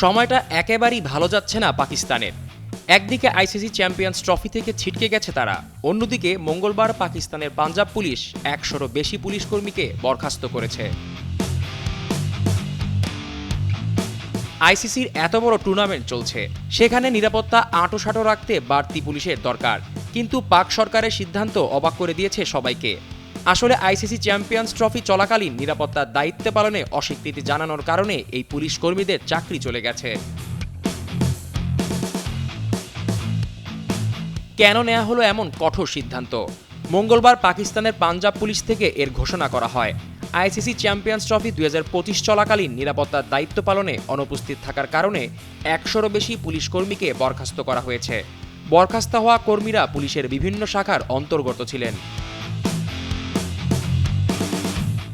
সময়টা একেবারেই ভালো যাচ্ছে না পাকিস্তানের। একদিকে আইসিসি চ্যাম্পিয়ন্স ট্রফি থেকে ছিটকে গেছে তারা, অন্যদিকে মঙ্গলবার পাকিস্তানের পাঞ্জাব পুলিশ একশোরও বেশি পুলিশ কর্মীকে বরখাস্ত করেছে। আইসিসির এত বড় টুর্নামেন্ট চলছে, সেখানে নিরাপত্তা আঁটোসাঁটো রাখতে বাড়তি পুলিশের দরকার, কিন্তু পাক সরকারের সিদ্ধান্ত অবাক করে দিয়েছে সবাইকে। আসলে আইসিসি চ্যাম্পিয়ন্স ট্রফি চলাকালীন নিরাপত্তার দায়িত্ব পালনে অস্বীকৃতি জানানোর কারণে এই পুলিশ কর্মীদের চাকরি চলে গেছে। কেন নেওয়া হলো এমন কঠোর সিদ্ধান্ত? মঙ্গলবার পাকিস্তানের পাঞ্জাব পুলিশ থেকে এর ঘোষণা করা হয়। আইসিসি চ্যাম্পিয়ন্স ট্রফি দুই হাজার পঁচিশ চলাকালীন নিরাপত্তার দায়িত্ব পালনে অনুপস্থিত থাকার কারণে একশোরও বেশি পুলিশ কর্মীকে বরখাস্ত করা হয়েছে। বরখাস্ত হওয়া কর্মীরা পুলিশের বিভিন্ন শাখার অন্তর্গত ছিলেন।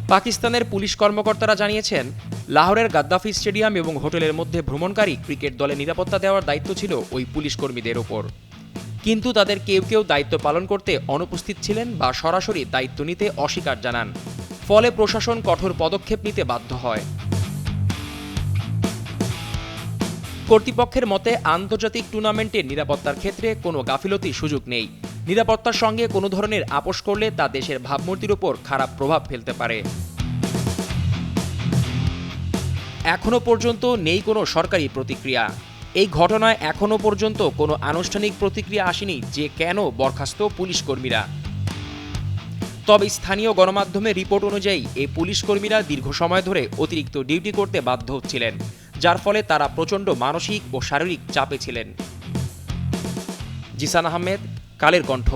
পাকিস্তানের পুলিশ কর্মকর্তারা জানিয়েছেন, লাহোরের গাদ্দাফি স্টেডিয়াম এবং হোটেলের মধ্যে ভ্রমণকারী ক্রিকেট দলে নিরাপত্তা দেওয়ার দায়িত্ব ছিল ওই পুলিশ কর্মীদের ওপর। কিন্তু তাদের কেউ কেউ দায়িত্ব পালন করতে অনুপস্থিত ছিলেন বা সরাসরি দায়িত্ব নিতে অস্বীকার জানান। ফলে প্রশাসন কঠোর পদক্ষেপ নিতে বাধ্য হয়। কর্তৃপক্ষের মতে, আন্তর্জাতিক টুর্নামেন্টের নিরাপত্তার ক্ষেত্রে কোনো গাফিলতির সুযোগ নেই। নিরাপত্তার সঙ্গে কোনো ধরনের আপোষ করলে তা দেশের ভাবমূর্তির উপর খারাপ প্রভাব ফেলতে পারে। এখনও পর্যন্ত নেই কোনো সরকারি প্রতিক্রিয়া। এই ঘটনায় এখনও পর্যন্ত কোনো আনুষ্ঠানিক প্রতিক্রিয়া আসেনি যে কেন বরখাস্ত পুলিশ কর্মীরা। তবে স্থানীয় গণমাধ্যমের রিপোর্ট অনুযায়ী এই পুলিশ কর্মীরা দীর্ঘ সময় ধরে অতিরিক্ত ডিউটি করতে বাধ্য হচ্ছিলেন, যার ফলে তারা প্রচণ্ড মানসিক ও শারীরিক চাপে ছিলেন। জিসান আহমেদ কালের কণ্ঠ।